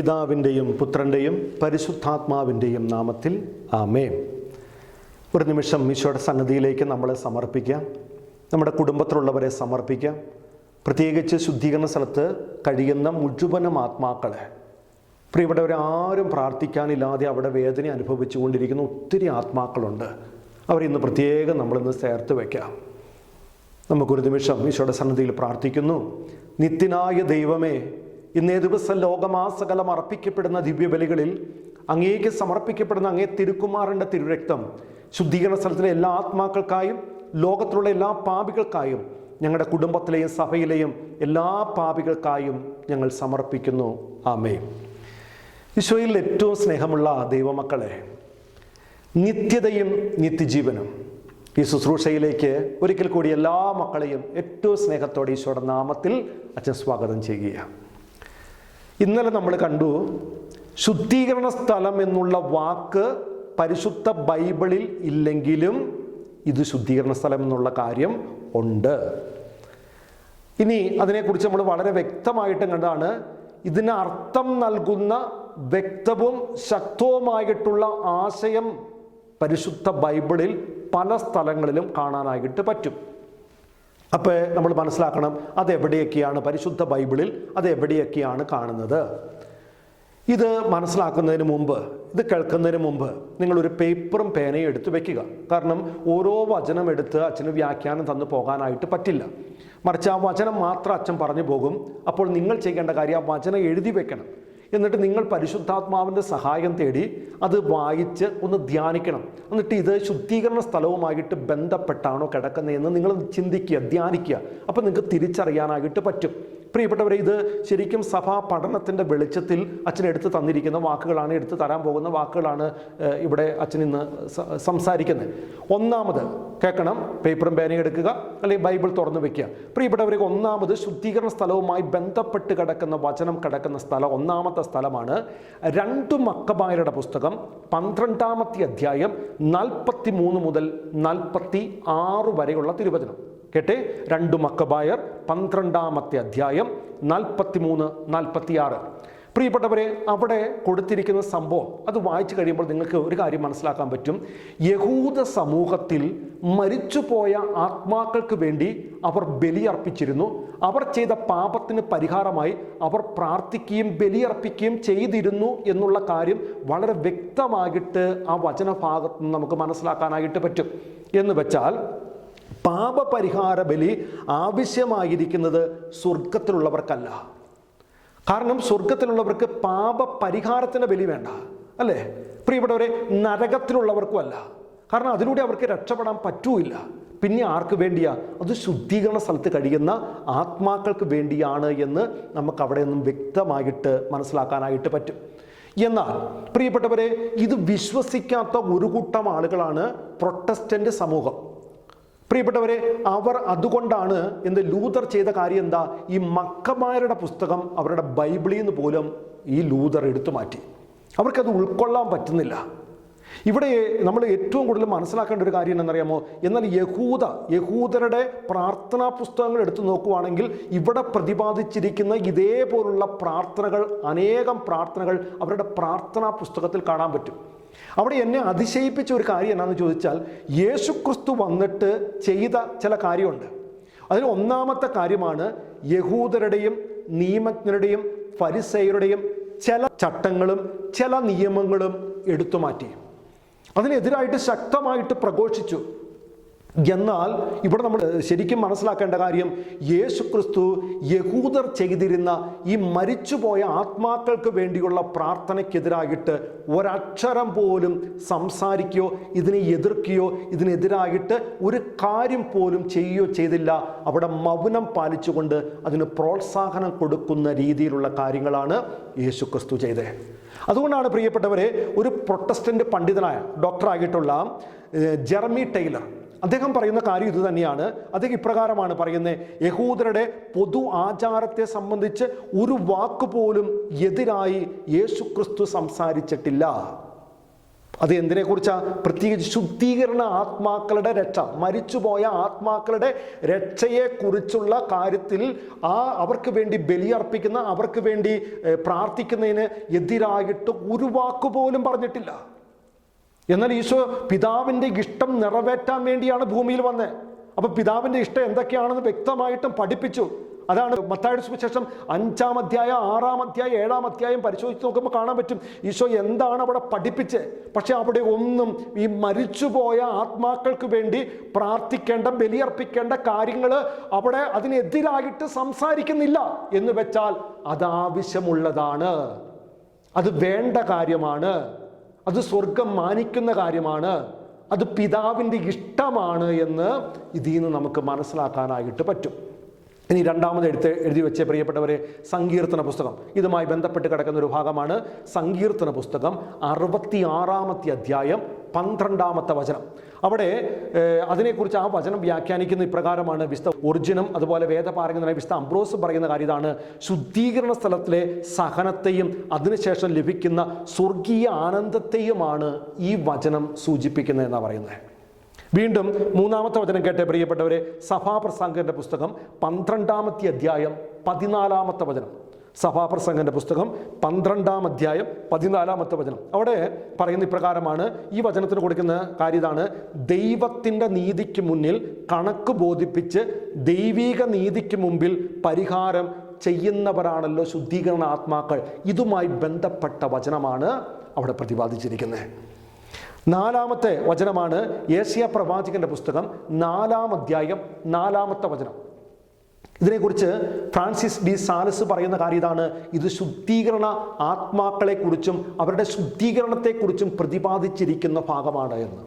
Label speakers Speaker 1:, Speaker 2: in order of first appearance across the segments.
Speaker 1: പിതാവിന്റെയും പുത്രന്റെയും പരിശുദ്ധാത്മാവിന്റെയും നാമത്തിൽ ആമേ ഒരു നിമിഷം ഈശോയുടെ സന്നദ്ധിയിലേക്ക് നമ്മളെ സമർപ്പിക്കാം നമ്മുടെ കുടുംബത്തിലുള്ളവരെ സമർപ്പിക്കാം പ്രത്യേകിച്ച് ശുദ്ധീകരണ സ്ഥലത്ത് കഴിയുന്ന മുഴുവനും ആത്മാക്കളെ. പ്രിയപ്പെട്ടവരെ ആരും പ്രാർത്ഥിക്കാനില്ലാതെ അവിടെ വേദന അനുഭവിച്ചുകൊണ്ടിരിക്കുന്ന ഒത്തിരി ആത്മാക്കളുണ്ട്. അവരിന്ന് പ്രത്യേകം നമ്മളിന്ന് ചേർത്ത് വയ്ക്കാം നമുക്കൊരു നിമിഷം ഈശോയുടെ സന്നദ്ധിയിൽ പ്രാർത്ഥിക്കുന്നു. നിത്യനായ ദൈവമേ ഇന്നേ ദിവസം ലോകമാസകലം അർപ്പിക്കപ്പെടുന്ന ദിവ്യബലികളിൽ അങ്ങേക്ക് സമർപ്പിക്കപ്പെടുന്ന അങ്ങേ തിരുക്കുമാറിന്റെ തിരുരക്തം ശുദ്ധീകരണ സ്ഥലത്തിലെ എല്ലാ ആത്മാക്കൾക്കായും ലോകത്തിലുള്ള എല്ലാ പാപികൾക്കായും ഞങ്ങളുടെ കുടുംബത്തിലെയും സഭയിലെയും എല്ലാ പാപികൾക്കായും ഞങ്ങൾ സമർപ്പിക്കുന്നു. ആമേ ഈശോയിൽ ഏറ്റവും സ്നേഹമുള്ള ദൈവമക്കളെ നിത്യതയും നിത്യജീവനും ഈ ശുശ്രൂഷയിലേക്ക് ഒരിക്കൽ കൂടി എല്ലാ മക്കളെയും ഏറ്റവും സ്നേഹത്തോടെ ഈശോയുടെ നാമത്തിൽ അച്ഛൻ സ്വാഗതം ചെയ്യുകയാണ്. ഇന്നലെ നമ്മൾ കണ്ടു ശുദ്ധീകരണ സ്ഥലം എന്നുള്ള വാക്ക് പരിശുദ്ധ ബൈബിളിൽ ഇല്ലെങ്കിലും ഇത് ശുദ്ധീകരണ സ്ഥലം എന്നുള്ള കാര്യം ഉണ്ട്. ഇനി അതിനെക്കുറിച്ച് നമ്മൾ വളരെ വ്യക്തമായിട്ട് കണ്ടാണ് ഇതിന് അർത്ഥം നൽകുന്ന വ്യക്തവും ശക്തവുമായിട്ടുള്ള ആശയം പരിശുദ്ധ ബൈബിളിൽ പല സ്ഥലങ്ങളിലും കാണാനായിട്ട് പറ്റും. അപ്പോൾ നമ്മൾ മനസ്സിലാക്കണം അതെവിടെയൊക്കെയാണ് പരിശുദ്ധ ബൈബിളിൽ അതെവിടെയൊക്കെയാണ് കാണുന്നത്? ഇത് മനസ്സിലാക്കുന്നതിന് മുമ്പ് ഇത് കേൾക്കുന്നതിന് മുമ്പ് നിങ്ങളൊരു പേപ്പറും പേനയും എടുത്ത് വെക്കുക. കാരണം ഓരോ വചനം എടുത്ത് അച്ഛന് വ്യാഖ്യാനം തന്നു പോകാനായിട്ട് പറ്റില്ല. മറിച്ച് ആ വചനം മാത്രം അച്ഛൻ പറഞ്ഞു പോകും. അപ്പോൾ നിങ്ങൾ ചെയ്യേണ്ട കാര്യം ആ വചനം എഴുതി വെക്കണം. എന്നിട്ട് നിങ്ങൾ പരിശുദ്ധാത്മാവിന്റെ സഹായം തേടി അത് വായിച്ച് ഒന്ന് ധ്യാനിക്കണം. എന്നിട്ട് ഇത് ശുദ്ധീകരണ സ്ഥലവുമായിട്ട് ബന്ധപ്പെട്ടാണോ കിടക്കുന്നതെന്ന് നിങ്ങൾ ചിന്തിക്കുക ധ്യാനിക്കുക. അപ്പം നിങ്ങൾക്ക് തിരിച്ചറിയാനായിട്ട് പറ്റും. പ്രിയപ്പെട്ടവരെ ഇത് ശരിക്കും സഭാ പഠനത്തിന്റെ വെളിച്ചത്തിൽ അച്ഛൻ എടുത്ത് തന്നിരിക്കുന്ന വാക്കുകളാണ് എടുത്ത് തരാൻ പോകുന്ന വാക്കുകളാണ് ഇവിടെ അച്ഛൻ ഇന്ന് സംസാരിക്കുന്നത്. ഒന്നാമത് കേൾക്കണം പേപ്പറും പേനയും എടുക്കുക അല്ലെങ്കിൽ ബൈബിൾ തുറന്നു വെക്കുക. പ്രിയപ്പെട്ടവരെ ഒന്നാമത് ശുദ്ധീകരണ സ്ഥലവുമായി ബന്ധപ്പെട്ട് കിടക്കുന്ന വചനം കിടക്കുന്ന സ്ഥലം ഒന്നാമത്തെ സ്ഥലമാണ് രണ്ടു മക്കബായരുടെ പുസ്തകം പന്ത്രണ്ടാമത്തെ അധ്യായം നാൽപ്പത്തി മൂന്ന് മുതൽ നാൽപ്പത്തി ആറ് വരെയുള്ള തിരുവചനം. കേട്ടെ? രണ്ടു മക്കബായർ പന്ത്രണ്ടാമത്തെ അധ്യായം നാൽപ്പത്തി മൂന്ന് നാൽപ്പത്തി ആറ് പ്രിയപ്പെട്ടവരെ അവിടെ കൊടുത്തിരിക്കുന്ന സംഭവം അത് വായിച്ചു കഴിയുമ്പോൾ നിങ്ങൾക്ക് ഒരു കാര്യം മനസ്സിലാക്കാൻ പറ്റും. യഹൂദ സമൂഹത്തിൽ മരിച്ചുപോയ ആത്മാക്കൾക്ക് വേണ്ടി അവർ ബലിയർപ്പിച്ചിരുന്നു. അവർ ചെയ്ത പാപത്തിന് പരിഹാരമായി അവർ പ്രാർത്ഥിക്കുകയും ബലിയർപ്പിക്കുകയും ചെയ്തിരുന്നു എന്നുള്ള കാര്യം വളരെ വ്യക്തമായിട്ട് ആ വചനഭാഗത്ത് നമുക്ക് മനസ്സിലാക്കാനായിട്ട് പറ്റും. എന്ന് വെച്ചാൽ പാപപരിഹാര ബലി ആവശ്യമായിരിക്കുന്നത് സ്വർഗത്തിലുള്ളവർക്കല്ല. കാരണം സ്വർഗത്തിലുള്ളവർക്ക് പാപപരിഹാരത്തിന് ബലി വേണ്ട അല്ലേ? പ്രിയപ്പെട്ടവരെ നരകത്തിലുള്ളവർക്കും അല്ല കാരണം അതിലൂടെ അവർക്ക് രക്ഷപ്പെടാൻ പറ്റൂല പിന്നെ ആർക്ക് വേണ്ടിയാ? അത് ശുദ്ധീകരണ സ്ഥലത്ത് കഴിയുന്ന ആത്മാക്കൾക്ക് വേണ്ടിയാണ് എന്ന് നമുക്ക് അവിടെ നിന്നും വ്യക്തമായിട്ട് മനസ്സിലാക്കാനായിട്ട് പറ്റും. എന്നാൽ പ്രിയപ്പെട്ടവരെ ഇത് വിശ്വസിക്കാത്ത ഒരു കൂട്ടം ആളുകളാണ് പ്രൊട്ടസ്റ്റന്റ് സമൂഹം. പ്രിയപ്പെട്ടവരെ അവർ അതുകൊണ്ടാണ് എന്ത് ലൂതർ ചെയ്ത കാര്യം എന്താ? ഈ മക്കമാരുടെ പുസ്തകം അവരുടെ ബൈബിളിൽ നിന്ന് പോലും ഈ ലൂതർ എടുത്തു മാറ്റി. അവർക്കത് ഉൾക്കൊള്ളാൻ പറ്റുന്നില്ല. ഇവിടെ നമ്മൾ ഏറ്റവും കൂടുതൽ മനസ്സിലാക്കേണ്ട ഒരു കാര്യം എന്നറിയാമോ എന്നാൽ യഹൂദ യഹൂദരുടെ പ്രാർത്ഥനാ പുസ്തകങ്ങൾ എടുത്തു നോക്കുവാണെങ്കിൽ ഇവിടെ പ്രതിപാദിച്ചിരിക്കുന്ന ഇതേപോലുള്ള പ്രാർത്ഥനകൾ അനേകം പ്രാർത്ഥനകൾ അവരുടെ പ്രാർത്ഥനാ പുസ്തകത്തിൽ കാണാൻ പറ്റും. അവിടെ എന്നെ അതിശയിപ്പിച്ച ഒരു കാര്യം എന്നാന്ന് ചോദിച്ചാൽ യേശു ക്രിസ്തു വന്നിട്ട് ചെയ്ത ചില കാര്യമുണ്ട്. അതിൽ ഒന്നാമത്തെ കാര്യമാണ് യഹൂദരുടെയും നിയമജ്ഞരുടെയും ഫരിസയരുടെയും ചില ചട്ടങ്ങളും ചില നിയമങ്ങളും എടുത്തു മാറ്റി അതിനെതിരായിട്ട് ശക്തമായിട്ട് പ്രഘോഷിച്ചു. എന്നാൽ ഇവിടെ നമ്മൾ ശരിക്കും മനസ്സിലാക്കേണ്ട കാര്യം യേശു ക്രിസ്തു യഹൂദർ ചെയ്തിരുന്ന ഈ മരിച്ചുപോയ ആത്മാക്കൾക്ക് വേണ്ടിയുള്ള പ്രാർത്ഥനയ്ക്കെതിരായിട്ട് ഒരക്ഷരം പോലും സംസാരിക്കുകയോ ഇതിനെ എതിർക്കുകയോ ഇതിനെതിരായിട്ട് ഒരു കാര്യം പോലും ചെയ്യുകയോ ചെയ്തില്ല. അവിടെ മൗനം പാലിച്ചുകൊണ്ട് അതിന് പ്രോത്സാഹനം കൊടുക്കുന്ന രീതിയിലുള്ള കാര്യങ്ങളാണ് യേശു ക്രിസ്തു ചെയ്തത്. അതുകൊണ്ടാണ് പ്രിയപ്പെട്ടവരെ ഒരു പ്രൊട്ടസ്റ്റന്റ് പണ്ഡിതനായ ഡോക്ടറായിട്ടുള്ള ജെർമി ടൈലർ അദ്ദേഹം പറയുന്ന കാര്യം ഇത് തന്നെയാണ്. അദ്ദേഹം ഇപ്രകാരമാണ് പറയുന്നത്. യഹൂദരുടെ പൊതു ആചാരത്തെ സംബന്ധിച്ച് ഒരു വാക്ക് പോലും എതിരായി യേശുക്രിസ്തു സംസാരിച്ചിട്ടില്ല. അത് എന്തിനെക്കുറിച്ചാ? പ്രത്യേകിച്ച് ശുദ്ധീകരണ ആത്മാക്കളുടെ രക്ഷ മരിച്ചുപോയ ആത്മാക്കളുടെ രക്ഷയെക്കുറിച്ചുള്ള കാര്യത്തിൽ ആ അവർക്ക് വേണ്ടി ബലിയർപ്പിക്കുന്ന അവർക്ക് വേണ്ടി പ്രാർത്ഥിക്കുന്നതിന് എതിരായിട്ട് ഒരു വാക്കുപോലും പറഞ്ഞിട്ടില്ല. എന്നാൽ ഈശോ പിതാവിന്റെ ഇഷ്ടം നിറവേറ്റാൻ വേണ്ടിയാണ് ഭൂമിയിൽ വന്നത് അപ്പോൾ പിതാവിന്റെ ഇഷ്ടം എന്തൊക്കെയാണെന്ന് വ്യക്തമായിട്ടും പഠിപ്പിച്ചു. അതാണ് മത്തായുടെ സുവിശേഷം അഞ്ചാം അധ്യായം ആറാം അധ്യായം ഏഴാം അധ്യായം പരിശോധിച്ച് നോക്കുമ്പോൾ കാണാൻ പറ്റും. ഈശോ എന്താണ് അവിടെ പഠിപ്പിച്ചത് പക്ഷെ അവിടെ ഒന്നും ഈ മരിച്ചുപോയ ആത്മാക്കൾക്ക് വേണ്ടി പ്രാർത്ഥിക്കേണ്ട ബലിയർപ്പിക്കേണ്ട കാര്യങ്ങൾ അവിടെ അതിനെതിരായിട്ട് സംസാരിക്കുന്നില്ല എന്ന് വെച്ചാൽ അത് ആവശ്യമുള്ളതാണ്. അത് വേണ്ട കാര്യമാണ്. അത് സ്വർഗം മാനിക്കുന്ന കാര്യമാണ്. അത് പിതാവിന്റെ ഇഷ്ടമാണ് എന്ന് ഇതിൽ നിന്ന് നമുക്ക് മനസ്സിലാക്കാനായിട്ട് പറ്റും. ഇനി രണ്ടാമത് എടുത്ത് എഴുതി വെച്ച പ്രിയപ്പെട്ടവരെ സങ്കീർത്തന പുസ്തകം. ഇതുമായി ബന്ധപ്പെട്ട് കിടക്കുന്ന ഒരു ഭാഗമാണ് സങ്കീർത്തന പുസ്തകം അറുപത്തി ആറാമത്തെ അധ്യായം. പന്ത്രണ്ടാമത്തെ വചനം. അവിടെ അതിനെക്കുറിച്ച് ആ വചനം വ്യാഖ്യാനിക്കുന്ന ഇപ്രകാരമാണ് വിസ്ത ഒറിജിനും അതുപോലെ വേദപാരകനായ വിസ്ത അംബ്രോസ് പറയുന്ന കാര്യം ഇതാണ്. ശുദ്ധീകരണ സ്ഥലത്തിലെ സഹനത്തെയും അതിനുശേഷം ലഭിക്കുന്ന സ്വർഗീയ ആനന്ദത്തെയുമാണ് ഈ വചനം സൂചിപ്പിക്കുന്നത് എന്നാണ് പറയുന്നത്. വീണ്ടും മൂന്നാമത്തെ വചനം കേട്ട പ്രിയപ്പെട്ടവരെ സഭാപ്രസംഗന്റെ പുസ്തകം പന്ത്രണ്ടാമത്തെ അധ്യായം പതിനാലാമത്തെ വചനം. സഭാപ്രസംഗന്റെ പുസ്തകം പന്ത്രണ്ടാം അധ്യായം പതിനാലാമത്തെ വചനം. അവിടെ പറയുന്ന ഇപ്രകാരമാണ് ഈ വചനത്തിന് കൊടുക്കുന്ന കാര്യം ഇതാണ്. ദൈവത്തിന്റെ നീതിക്ക് മുന്നിൽ കണക്ക് ബോധിപ്പിച്ച് ദൈവീക നീതിക്ക് മുമ്പിൽ പരിഹാരം ചെയ്യുന്നവരാണല്ലോ ശുദ്ധീകരണ ആത്മാക്കൾ. ഇതുമായി ബന്ധപ്പെട്ട വചനമാണ് അവിടെ പ്രതിപാദിച്ചിരിക്കുന്നത്. നാലാമത്തെ വചനമാണ് ഏഷ്യ പ്രവാചകന്റെ പുസ്തകം നാലാം അധ്യായം നാലാമത്തെ വചനം. ഇതിനെക്കുറിച്ച് ഫ്രാൻസിസ് ഡി സാലസ് പറയുന്ന കാര്യം ഇതാണ്. ഇത് ശുദ്ധീകരണ ആത്മാക്കളെക്കുറിച്ചും അവരുടെ ശുദ്ധീകരണത്തെക്കുറിച്ചും പ്രതിപാദിച്ചിരിക്കുന്ന ഭാഗമാണ് എന്ന്.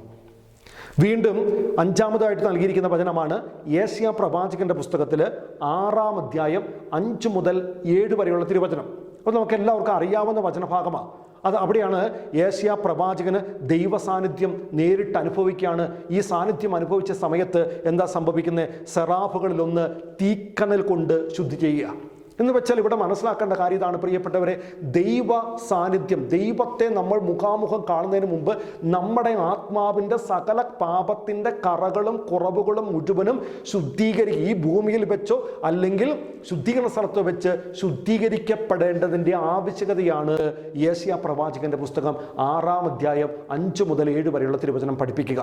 Speaker 1: വീണ്ടും അഞ്ചാമതായിട്ട് നൽകിയിരിക്കുന്ന വചനമാണ് ഏഷ്യ പ്രവാചകന്റെ പുസ്തകത്തിൽ ആറാം അധ്യായം അഞ്ച് മുതൽ ഏഴ് വരെയുള്ള തിരുവചനം. അപ്പോൾ നമുക്ക് എല്ലാവർക്കും അറിയാവുന്ന വചനഭാഗമാണ് അത് അവിടെയാണ് ഏഷ്യ പ്രവാചകന് ദൈവ സാന്നിധ്യം നേരിട്ട് അനുഭവിക്കുകയാണ്. ഈ സാന്നിധ്യം അനുഭവിച്ച സമയത്ത് എന്താ സംഭവിക്കുന്നത്? സെറാഫുകളിലൊന്ന് തീക്കനൽ കൊണ്ട് ശുദ്ധി ചെയ്യുക. എന്ന് വെച്ചാൽ ഇവിടെ മനസ്സിലാക്കേണ്ട കാര്യം ഇതാണ് പ്രിയപ്പെട്ടവരെ. ദൈവ സാന്നിധ്യം ദൈവത്തെ നമ്മൾ മുഖാമുഖം കാണുന്നതിന് മുമ്പ് നമ്മുടെ ആത്മാവിന്റെ സകല പാപത്തിന്റെ കറകളും കുറവുകളും മുഴുവനും ശുദ്ധീകരി ഈ ഭൂമിയിൽ വെച്ചോ അല്ലെങ്കിൽ ശുദ്ധീകരണ സ്ഥലത്തോ വെച്ച് ശുദ്ധീകരിക്കപ്പെടേണ്ടതിന്റെ ആവശ്യകതയാണ് ഏഷ്യ പ്രവാചകന്റെ പുസ്തകം ആറാം അധ്യായം അഞ്ച് മുതൽ ഏഴ് വരെയുള്ള തിരുവചനം പഠിപ്പിക്കുക.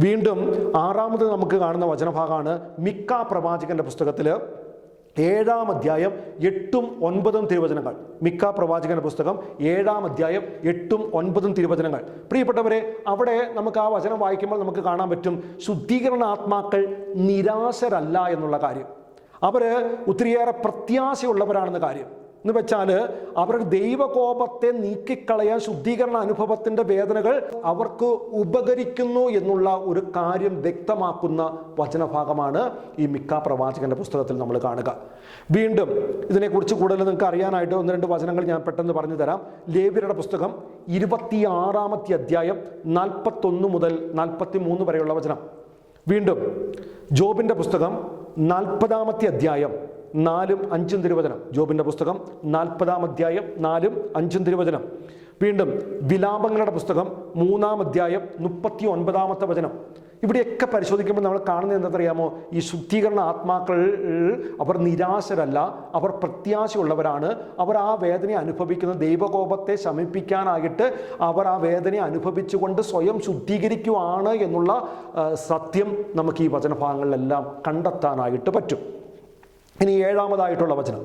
Speaker 1: വീണ്ടും ആറാമത് നമുക്ക് കാണുന്ന വചനഭാഗമാണ് മിക്ക പ്രവാചകന്റെ പുസ്തകത്തിൽ ഏഴാം അധ്യായം എട്ടും ഒൻപതും തിരുവചനങ്ങൾ. മിക്ക പ്രവാചകന്റെ പുസ്തകം ഏഴാം അധ്യായം എട്ടും ഒൻപതും തിരുവചനങ്ങൾ. പ്രിയപ്പെട്ടവരെ അവിടെ നമുക്ക് ആ വചനം വായിക്കുമ്പോൾ നമുക്ക് കാണാൻ പറ്റും ശുദ്ധീകരണാത്മാക്കൾ നിരാശരല്ല എന്നുള്ള കാര്യം. അവർ ഒത്തിരിയേറെ പ്രത്യാശയുള്ളവരാണെന്ന കാര്യം. എന്ന് വെച്ചാൽ അവരുടെ ദൈവകോപത്തെ നീക്കിക്കളയാൻ ശുദ്ധീകരണ അനുഭവത്തിന്റെ വേദനകൾ അവർക്ക് ഉപകരിക്കുന്നു എന്നുള്ള ഒരു കാര്യം വ്യക്തമാക്കുന്ന വചനഭാഗമാണ് ഈ മിക്ക പ്രവാചകന്റെ പുസ്തകത്തിൽ നമ്മൾ കാണുക. വീണ്ടും ഇതിനെക്കുറിച്ച് കൂടുതൽ നിങ്ങൾക്ക് അറിയാനായിട്ട് ഒന്ന് രണ്ട് വചനങ്ങൾ ഞാൻ പെട്ടെന്ന് പറഞ്ഞു തരാം. ലേബിയുടെ പുസ്തകം ഇരുപത്തി ആറാമത്തെ അധ്യായം നാൽപ്പത്തൊന്ന് മുതൽ നാൽപ്പത്തി മൂന്ന് വരെയുള്ള വചനം. വീണ്ടും ജോബിന്റെ പുസ്തകം നാൽപ്പതാമത്തെ അധ്യായം നാലും അഞ്ചും തിരുവചനം. ജോബിന്റെ പുസ്തകം നാൽപ്പതാം അധ്യായം നാലും അഞ്ചും തിരുവചനം. വീണ്ടും വിലാപങ്ങളുടെ പുസ്തകം മൂന്നാം അധ്യായം മുപ്പത്തി ഒൻപതാമത്തെ വചനം. ഇവിടെയൊക്കെ പരിശോധിക്കുമ്പോൾ നമ്മൾ കാണുന്നത് എന്താണെന്നറിയാമോ? ഈ ശുദ്ധീകരണ ആത്മാക്കൾ അവർ നിരാശരല്ല അവർ പ്രത്യാശയുള്ളവരാണ്. അവർ ആ വേദന അനുഭവിക്കുന്ന ദൈവകോപത്തെ ശമിപ്പിക്കാനായിട്ട് അവർ ആ വേദന അനുഭവിച്ചുകൊണ്ട് സ്വയം ശുദ്ധീകരിക്കുവാണ് എന്നുള്ള സത്യം നമുക്ക് ഈ വചനഭാഗങ്ങളിലെല്ലാം കണ്ടെത്താനായിട്ട് പറ്റും. ഇനി ഏഴാമതായിട്ടുള്ള വചനം.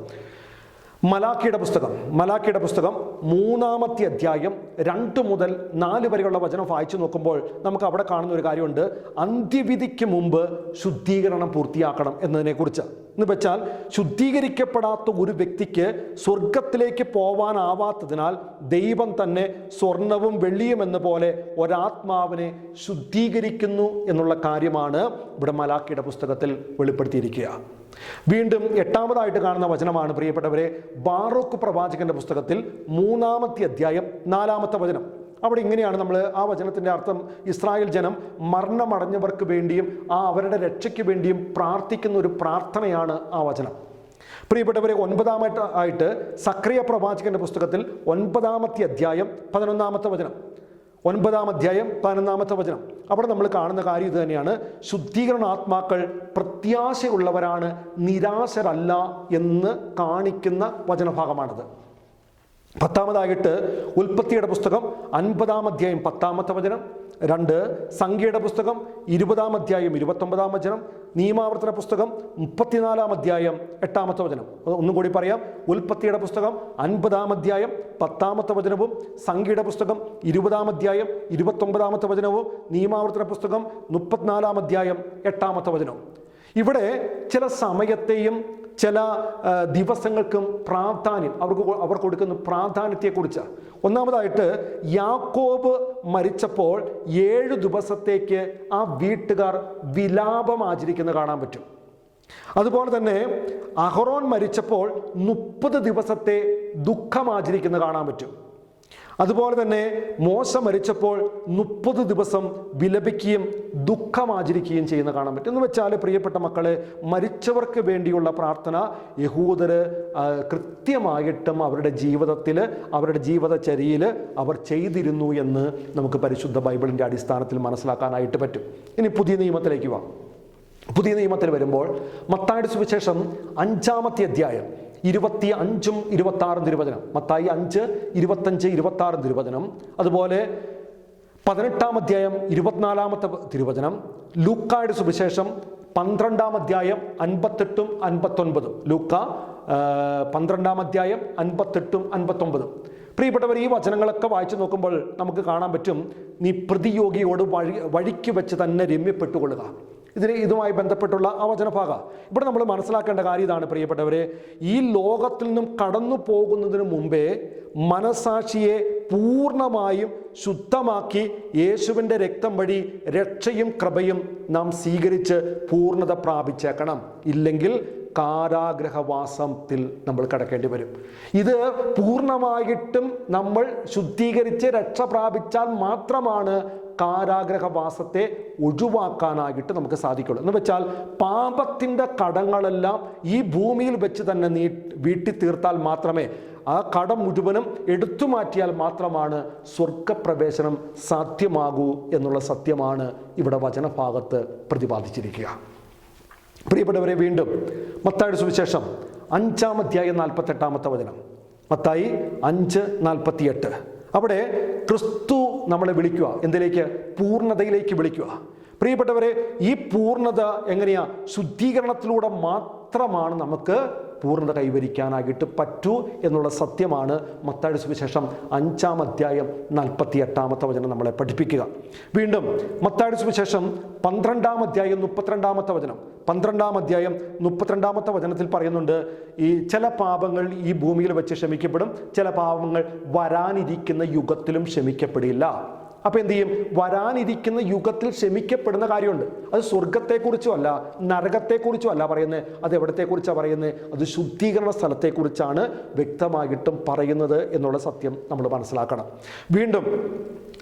Speaker 1: മലാക്കിയുടെ പുസ്തകം മലാക്കിയുടെ പുസ്തകം മൂന്നാമത്തെ അധ്യായം രണ്ട് മുതൽ നാല് വരെയുള്ള വചനം വായിച്ചു നോക്കുമ്പോൾ നമുക്ക് അവിടെ കാണുന്ന ഒരു കാര്യമുണ്ട്. അന്ത്യവിധിക്ക് മുമ്പ് ശുദ്ധീകരണം പൂർത്തിയാക്കണം എന്നതിനെക്കുറിച്ച്. എന്ന് വെച്ചാൽ ശുദ്ധീകരിക്കപ്പെടാത്ത ഒരു വ്യക്തിക്ക് സ്വർഗത്തിലേക്ക് പോവാനാവാത്തതിനാൽ ദൈവം തന്നെ സ്വർണവും വെള്ളിയും എന്ന പോലെ ഒരാത്മാവിനെ ശുദ്ധീകരിക്കുന്നു എന്നുള്ള കാര്യമാണ് ഇവിടെ മലാക്കിയുടെ പുസ്തകത്തിൽ വെളിപ്പെടുത്തിയിരിക്കുക. വീണ്ടും എട്ടാമതായിട്ട് കാണുന്ന വചനമാണ് പ്രിയപ്പെട്ടവരെ ബാറോക്ക് പ്രവാചകന്റെ പുസ്തകത്തിൽ മൂന്നാമത്തെ അധ്യായം നാലാമത്തെ വചനം. അവിടെ ഇങ്ങനെയാണ് നമ്മൾ ആ വചനത്തിന്റെ അർത്ഥം ഇസ്രായേൽ ജനം മരണമടഞ്ഞവർക്ക് വേണ്ടിയും ആ അവരുടെ രക്ഷയ്ക്ക് വേണ്ടിയും പ്രാർത്ഥിക്കുന്ന ഒരു പ്രാർത്ഥനയാണ് ആ വചനം. പ്രിയപ്പെട്ടവരെ ഒൻപതാമത്തെ ആയിട്ട് സക്രിയ പ്രവാചകന്റെ പുസ്തകത്തിൽ ഒൻപതാമത്തെ അധ്യായം പതിനൊന്നാമത്തെ വചനം. ഒൻപതാം അധ്യായം പതിനൊന്നാമത്തെ വചനം. അവിടെ നമ്മൾ കാണുന്ന കാര്യം ഇത് തന്നെയാണ്. ശുദ്ധീകരണാത്മാക്കൾ പ്രത്യാശയുള്ളവരാണ് നിരാശരല്ല എന്ന് കാണിക്കുന്ന വചനഭാഗമാണത്. പത്താമതായിട്ട് ഉൽപ്പത്തിയുടെ പുസ്തകം അൻപതാം അധ്യായം പത്താമത്തെ വചനം. രണ്ട് സംഖ്യയുടെ പുസ്തകം ഇരുപതാം അധ്യായം ഇരുപത്തൊമ്പതാം വചനം. നിയമാവർത്തന പുസ്തകം മുപ്പത്തിനാലാം അധ്യായം എട്ടാമത്തെ വചനം. ഒന്നും കൂടി പറയാം. ഉൽപ്പത്തിയുടെ പുസ്തകം അൻപതാം അധ്യായം പത്താമത്തെ വചനവും സംഖ്യയുടെ പുസ്തകം ഇരുപതാം അധ്യായം ഇരുപത്തൊമ്പതാമത്തെ വചനവും നിയമാവർത്തന പുസ്തകം മുപ്പത്തിനാലാം അധ്യായം എട്ടാമത്തെ വചനവും. ഇവിടെ ചില സമയത്തെയും ചില ദിവസങ്ങൾക്കും പ്രാധാന്യം അവർക്ക് അവർ കൊടുക്കുന്ന പ്രാധാന്യത്തെക്കുറിച്ച് ഒന്നാമതായിട്ട് യാക്കോബ് മരിച്ചപ്പോൾ ഏഴ് ദിവസത്തേക്ക് ആ വീട്ടുകാർ വിലാപം ആചരിക്കുന്ന കാണാൻ പറ്റും. അതുപോലെ തന്നെ അഹറോൻ മരിച്ചപ്പോൾ മുപ്പത് ദിവസത്തെ ദുഃഖം ആചരിക്കുന്ന കാണാൻ പറ്റും. അതുപോലെ തന്നെ മോശ മരിച്ചപ്പോൾ മുപ്പത് ദിവസം വിലപിക്കുകയും ദുഃഖം ആചരിക്കുകയും ചെയ്യുന്ന കാണാൻ പറ്റും. എന്ന് വെച്ചാൽ പ്രിയപ്പെട്ട മക്കളെ മരിച്ചവർക്ക് വേണ്ടിയുള്ള പ്രാർത്ഥന യഹൂദര് കൃത്യമായിട്ടും അവരുടെ ജീവിതത്തിൽ അവരുടെ ജീവിതചര്യയിൽ അവർ ചെയ്തിരുന്നു എന്ന് നമുക്ക് പരിശുദ്ധ ബൈബിളിന്റെ അടിസ്ഥാനത്തിൽ മനസ്സിലാക്കാനായിട്ട് പറ്റും. ഇനി പുതിയ നിയമത്തിലേക്ക് വാ. പുതിയ നിയമത്തിൽ വരുമ്പോൾ മത്തായുടെ സുവിശേഷം അഞ്ചാമത്തെ അധ്യായം ഇരുപത്തി അഞ്ചും ഇരുപത്തി ആറും തിരുവചനം. മത്തായി അഞ്ച് ഇരുപത്തഞ്ച് ഇരുപത്തി ആറും തിരുവചനം. അതുപോലെ പതിനെട്ടാം അധ്യായം ഇരുപത്തിനാലാമത്തെ തിരുവചനം. ലൂക്കായുടെ സുവിശേഷം പന്ത്രണ്ടാം അധ്യായം അൻപത്തെട്ടും അൻപത്തൊൻപതും. ലൂക്ക പന്ത്രണ്ടാം അധ്യായം അൻപത്തെട്ടും അൻപത്തൊമ്പതും പ്രിയപ്പെട്ടവർ ഈ വചനങ്ങളൊക്കെ വായിച്ചു നോക്കുമ്പോൾ നമുക്ക് കാണാൻ പറ്റും നീ പ്രതിയോഗിയോട് വഴി വഴിക്ക് വെച്ച് തന്നെ രമ്യപ്പെട്ടുകൊള്ളുക. ഇതിന് ഇതുമായി ബന്ധപ്പെട്ടുള്ള ആ വചനഭാഗ. ഇവിടെ നമ്മൾ മനസ്സിലാക്കേണ്ട കാര്യം ഇതാണ് പ്രിയപ്പെട്ടവരെ. ഈ ലോകത്തിൽ നിന്നും കടന്നു പോകുന്നതിന് മുമ്പേ മനസാക്ഷിയെ പൂർണമായും ശുദ്ധമാക്കി യേശുവിന്റെ രക്തം വഴി രക്ഷയും കൃപയും നാം സ്വീകരിച്ച് പൂർണത പ്രാപിച്ചേക്കണം. ഇല്ലെങ്കിൽ കാരാഗ്രഹവാസത്തിൽ നമ്മൾ കിടക്കേണ്ടി വരും. ഇത് പൂർണമായിട്ടും നമ്മൾ ശുദ്ധീകരിച്ച് രക്ഷ പ്രാപിച്ചാൽ മാത്രമാണ് കാരാഗ്രഹവാസത്തെ ഒഴിവാക്കാനായിട്ട് നമുക്ക് സാധിക്കുള്ളൂ. എന്ന് വെച്ചാൽ പാപത്തിന്റെ കടങ്ങളെല്ലാം ഈ ഭൂമിയിൽ വെച്ച് തന്നെ നീ വീട്ടി തീർത്താൽ മാത്രമേ ആ കടം മുഴുവനും എടുത്തു മാറ്റിയാൽ മാത്രമാണ് സ്വർഗപ്രവേശനം സാധ്യമാകൂ എന്നുള്ള സത്യമാണ് ഇവിടെ വചനഭാഗത്ത് പ്രതിപാദിച്ചിരിക്കുക. പ്രിയപ്പെട്ടവരെ വീണ്ടും മത്തായുടെ സുവിശേഷം അഞ്ചാം അധ്യായം നാൽപ്പത്തെട്ടാമത്തെ വചനം. മത്തായി അഞ്ച് നാൽപ്പത്തിയെട്ട്. അവിടെ ക്രിസ്തു നമ്മളെ വിളിക്കുക. എന്തിലേക്ക്? പൂർണതയിലേക്ക് വിളിക്കുക. പ്രിയപ്പെട്ടവരെ ഈ പൂർണത എങ്ങനെയാ? ശുദ്ധീകരണത്തിലൂടെ മാത്രമാണ് നമുക്ക് പൂർണത കൈവരിക്കാനായിട്ട് പറ്റൂ എന്നുള്ള സത്യമാണ് മത്തായുടെ സുവിശേഷം അഞ്ചാം അധ്യായം നാൽപ്പത്തി എട്ടാമത്തെ വചനം നമ്മളെ പഠിപ്പിക്കുക. വീണ്ടും മത്തായുടെ സുവിശേഷം പന്ത്രണ്ടാം അധ്യായം മുപ്പത്തിരണ്ടാമത്തെ വചനം. പന്ത്രണ്ടാം അധ്യായം മുപ്പത്തിരണ്ടാമത്തെ വചനത്തിൽ പറയുന്നുണ്ട് ഈ ചില പാപങ്ങൾ ഈ ഭൂമിയിൽ വെച്ച് ക്ഷമിക്കപ്പെടും ചില പാപങ്ങൾ വരാനിരിക്കുന്ന യുഗത്തിലും ക്ഷമിക്കപ്പെടില്ല. അപ്പൊ എന്ത് ചെയ്യും? വരാനിരിക്കുന്ന യുഗത്തിൽ ക്ഷമിക്കപ്പെടുന്ന കാര്യമുണ്ട്. അത് സ്വർഗത്തെക്കുറിച്ചും അല്ല നരകത്തെക്കുറിച്ചും അല്ല പറയുന്നത്. അത് എവിടത്തെക്കുറിച്ചാണ് പറയുന്നത്? അത് ശുദ്ധീകരണ സ്ഥലത്തെക്കുറിച്ചാണ് വ്യക്തമായിട്ടും പറയുന്നത് എന്നുള്ള സത്യം നമ്മൾ മനസ്സിലാക്കണം. വീണ്ടും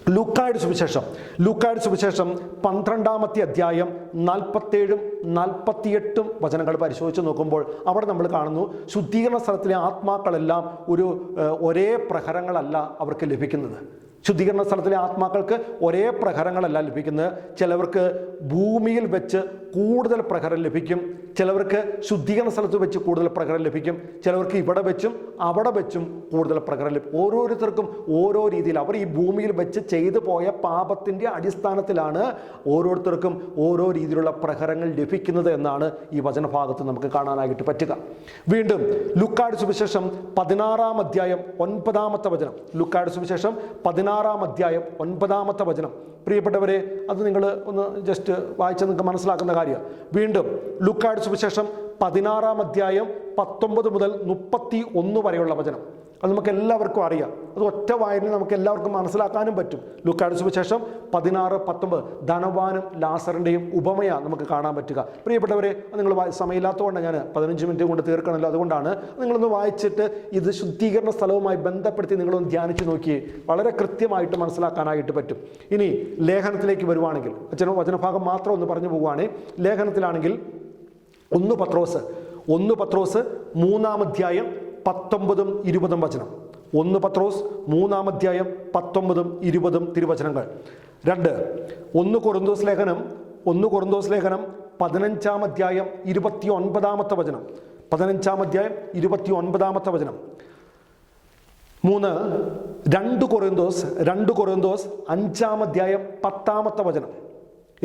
Speaker 1: ലൂക്കായുടെ സുവിശേഷം. ലൂക്കായുടെ സുവിശേഷം പന്ത്രണ്ടാമത്തെ അധ്യായം നാൽപ്പത്തേഴും നാൽപ്പത്തിയെട്ടും വചനങ്ങൾ പരിശോധിച്ച് നോക്കുമ്പോൾ അവിടെ നമ്മൾ കാണുന്നു ശുദ്ധീകരണ സ്ഥലത്തിലെ ആത്മാക്കളെല്ലാം ഒരു ഒരേ പ്രഹരങ്ങളല്ല അവർക്ക് ലഭിക്കുന്നത്. ശുദ്ധീകരണ സ്ഥലത്തിലെ ആത്മാക്കൾക്ക് ഒരേ പ്രഹരങ്ങളല്ല ലഭിക്കുന്നത്. ചിലവർക്ക് ഭൂമിയിൽ വെച്ച് കൂടുതൽ പ്രഹരം ലഭിക്കും. ചിലവർക്ക് ശുദ്ധീകരണ സ്ഥലത്ത് വെച്ച് കൂടുതൽ പ്രഹരം ലഭിക്കും. ചിലവർക്ക് ഇവിടെ വെച്ചും അവിടെ വെച്ചും കൂടുതൽ പ്രഹരം ലഭിക്കും. ഓരോരുത്തർക്കും ഓരോ രീതിയിൽ അവർ ഈ ഭൂമിയിൽ വെച്ച് ചെയ്തു പോയ പാപത്തിന്റെ അടിസ്ഥാനത്തിലാണ് ഓരോരുത്തർക്കും ഓരോ രീതിയിലുള്ള പ്രഹരങ്ങൾ ലഭിക്കുന്നത് എന്നാണ് ഈ വചനഭാഗത്ത് നമുക്ക് കാണാനായിട്ട് പറ്റുക. വീണ്ടും ലുക്കാട് സുവിശേഷം പതിനാറാം അധ്യായം ഒൻപതാമത്തെ വചനം. ലുക്കാട് സുവിശേഷം പതിനാറാം അധ്യായം ഒൻപതാമത്തെ വചനം. പ്രിയപ്പെട്ടവരെ അത് നിങ്ങൾ ഒന്ന് ജസ്റ്റ് വായിച്ചാൽ നിങ്ങൾക്ക് മനസ്സിലാക്കുന്ന കാര്യമാണ് വീണ്ടും ലുക്കാട് സുവിശേഷം പതിനാറാം അധ്യായം പത്തൊമ്പത് മുതൽ മുപ്പത്തി ഒന്ന് വരെയുള്ള വചനം. അത് നമുക്ക് എല്ലാവർക്കും അറിയാം. അത് ഒറ്റ വായന നമുക്ക് എല്ലാവർക്കും മനസ്സിലാക്കാനും പറ്റും. ലുക്കാട് സുവിശേഷം പതിനാറ് പത്തൊമ്പത്. ധനവാനും ലാസറിന്റെയും ഉപമയാണ് നമുക്ക് കാണാൻ പറ്റുക. പ്രിയപ്പെട്ടവരെ നിങ്ങൾ സമയമില്ലാത്തതുകൊണ്ടാണ് ഞാൻ പതിനഞ്ച് മിനിറ്റ് കൊണ്ട് തീർക്കണമല്ലോ അതുകൊണ്ടാണ് നിങ്ങളൊന്ന് വായിച്ചിട്ട് ഇത് ശുദ്ധീകരണ സ്ഥലവുമായി ബന്ധപ്പെടുത്തി നിങ്ങളൊന്ന് ധ്യാനിച്ച് നോക്കി വളരെ കൃത്യമായിട്ട് മനസ്സിലാക്കാനായിട്ട് പറ്റും. ഇനി ലേഖനത്തിലേക്ക് വരുവാണെങ്കിൽ അച്ഛന വചനഭാഗം മാത്രം ഒന്ന് പറഞ്ഞു പോവുകയാണെങ്കിൽ ലേഖനത്തിലാണെങ്കിൽ ഒന്ന് പത്രോസ് ഒന്ന് പത്രോസ് മൂന്നാം അധ്യായം പത്തൊമ്പതും ഇരുപതും വചനം. ഒന്ന് പത്രോസ് മൂന്നാം അധ്യായം പത്തൊമ്പതും ഇരുപതും തിരുവചനങ്ങൾ. രണ്ട് ഒന്ന് കൊറിന്തോസ് ലേഖനം ഒന്ന് കൊറിന്തോസ് ലേഖനം പതിനഞ്ചാം അധ്യായം ഇരുപത്തി ഒൻപതാമത്തെ വചനം. പതിനഞ്ചാം അധ്യായം ഇരുപത്തി ഒൻപതാമത്തെ വചനം. മൂന്ന് രണ്ട് കൊറിന്തോസ് രണ്ട് കൊറിന്തോസ് അഞ്ചാം അധ്യായം പത്താമത്തെ വചനം.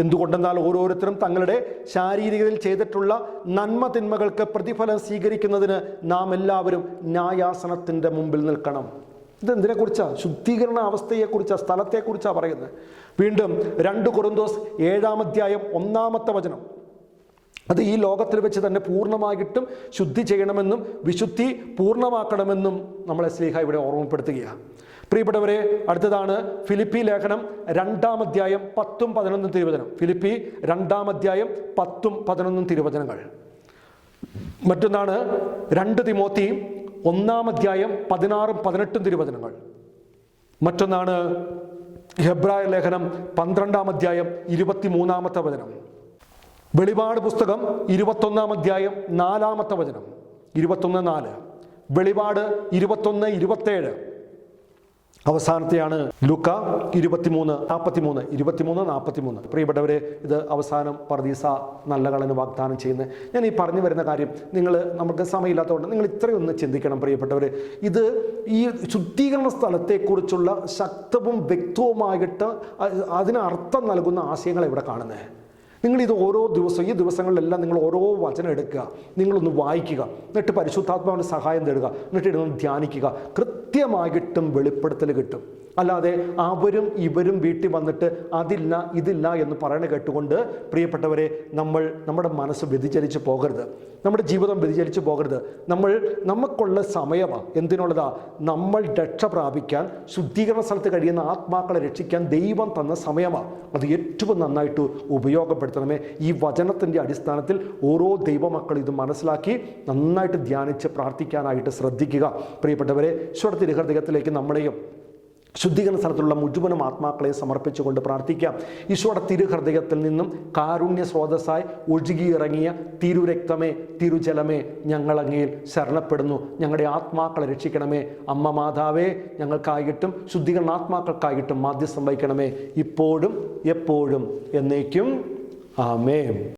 Speaker 1: എന്തുകൊണ്ടെന്നാൽ ഓരോരുത്തരും തങ്ങളുടെ ശാരീരികതയിൽ ചെയ്തിട്ടുള്ള നന്മ തിന്മകൾക്ക് പ്രതിഫലം സ്വീകരിക്കുന്നതിന് നാം എല്ലാവരും ന്യായാസനത്തിന്റെ മുമ്പിൽ നിൽക്കണം. ഇതെന്തിനെക്കുറിച്ചാണ് ശുദ്ധീകരണ അവസ്ഥയെക്കുറിച്ചാണ് സ്ഥലത്തെക്കുറിച്ചാണ് പറയുന്നത്? വീണ്ടും രണ്ട് കുറുന്തോസ് ഏഴാം അധ്യായം ഒന്നാമത്തെ വചനം. അത് ഈ ലോകത്തിൽ വെച്ച് തന്നെ പൂർണമായിട്ടും ശുദ്ധി ചെയ്യണമെന്നും വിശുദ്ധി പൂർണമാക്കണമെന്നും നമ്മളെ സ്ലീഹ ഇവിടെ ഓർമ്മപ്പെടുത്തുകയാണ് പ്രിയപ്പെട്ടവരെ അടുത്തതാണ് ഫിലിപ്പി ലേഖനം രണ്ടാം അധ്യായം പത്തും പതിനൊന്നും തിരുവചനം. ഫിലിപ്പി രണ്ടാം അധ്യായം പത്തും പതിനൊന്നും തിരുവചനങ്ങൾ. മറ്റൊന്നാണ് രണ്ട് തിമോത്തി ഒന്നാം അധ്യായം പതിനാറും പതിനെട്ടും തിരുവചനങ്ങൾ. മറ്റൊന്നാണ് ഹെബ്രായ ലേഖനം പന്ത്രണ്ടാം അധ്യായം ഇരുപത്തി മൂന്നാമത്തെ വചനം. വെളിപാട് പുസ്തകം ഇരുപത്തൊന്നാം അധ്യായം നാലാമത്തെ വചനം. ഇരുപത്തൊന്ന് നാല്. വെളിപാട് ഇരുപത്തൊന്ന് ഇരുപത്തേഴ്. അവസാനത്തെയാണ് ലുക്ക ഇരുപത്തിമൂന്ന് നാൽപ്പത്തിമൂന്ന് ഇരുപത്തിമൂന്ന് നാൽപ്പത്തിമൂന്ന് പ്രിയപ്പെട്ടവരെ ഇത് അവസാനം പർദീസ നല്ല കളന് വാഗ്ദാനം ചെയ്യുന്നത് ഞാൻ ഈ പറഞ്ഞു വരുന്ന കാര്യം നിങ്ങൾ നമുക്ക് സമയമില്ലാത്തതുകൊണ്ട് നിങ്ങൾ ഇത്രയൊന്ന് ചിന്തിക്കണം പ്രിയപ്പെട്ടവർ ഇത് ഈ ശുദ്ധീകരണ സ്ഥലത്തെക്കുറിച്ചുള്ള ശക്തവും വ്യക്തവുമായിട്ട് അതിന് അർത്ഥം നൽകുന്ന ആശയങ്ങൾ ഇവിടെ കാണുന്നത്. നിങ്ങൾ ഇത് ഓരോ ദിവസവും ഈ ദിവസങ്ങളിലെല്ലാം നിങ്ങൾ ഓരോ വചനം എടുക്കുക. നിങ്ങളൊന്ന് വായിക്കുക. എന്നിട്ട് പരിശുദ്ധാത്മാവിന്റെ സഹായം തേടുക. എന്നിട്ട് ഇതൊന്ന് ധ്യാനിക്കുക. കൃത്യമായിട്ടും വെളിപ്പെടുത്തൽ കിട്ടും. അല്ലാതെ അവരും ഇവരും വീട്ടിൽ വന്നിട്ട് അതില്ല ഇതില്ല എന്ന് പറയണ കേട്ടുകൊണ്ട് പ്രിയപ്പെട്ടവരെ നമ്മൾ നമ്മുടെ മനസ്സ് വ്യതിചലിച്ച് പോകരുത്. നമ്മുടെ ജീവിതം വ്യതിചലിച്ച് പോകരുത്. നമ്മൾ നമുക്കുള്ള സമയമാണ് എന്തിനുള്ളതാ? നമ്മൾ രക്ഷ പ്രാപിക്കാൻ ശുദ്ധീകരണ സ്ഥലത്ത് കഴിയുന്ന ആത്മാക്കളെ രക്ഷിക്കാൻ ദൈവം തന്ന സമയമാണ് അത് ഏറ്റവും നന്നായിട്ട് ഉപയോഗപ്പെടുത്തണമേ. ഈ വചനത്തിന്റെ അടിസ്ഥാനത്തിൽ ഓരോ ദൈവമക്കൾ ഇത് മനസ്സിലാക്കി നന്നായിട്ട് ധ്യാനിച്ച് പ്രാർത്ഥിക്കാനായിട്ട് ശ്രദ്ധിക്കുക. പ്രിയപ്പെട്ടവരെ ഈശ്വര തിരുഹൃദയത്തിലേക്ക് നമ്മളെയും ശുദ്ധീകരണ സ്ഥലത്തുള്ള മുഴുവനും ആത്മാക്കളെ സമർപ്പിച്ചുകൊണ്ട് പ്രാർത്ഥിക്കാം. ഈശോയുടെ തിരുഹൃദയത്തിൽ നിന്നും കാരുണ്യ സ്രോതസ്സായി ഒഴുകിയിറങ്ങിയ തിരുരക്തമേ തിരുജലമേ ഞങ്ങളങ്ങയിൽ ശരണപ്പെടുന്നു. ഞങ്ങളുടെ ആത്മാക്കളെ രക്ഷിക്കണമേ. അമ്മ മാതാവേ ഞങ്ങൾക്കായിട്ടും ശുദ്ധീകരണ ആത്മാക്കൾക്കായിട്ടും മാധ്യസ്ഥം വഹിക്കണമേ. ഇപ്പോഴും എപ്പോഴും എന്നേക്കും. ആമേം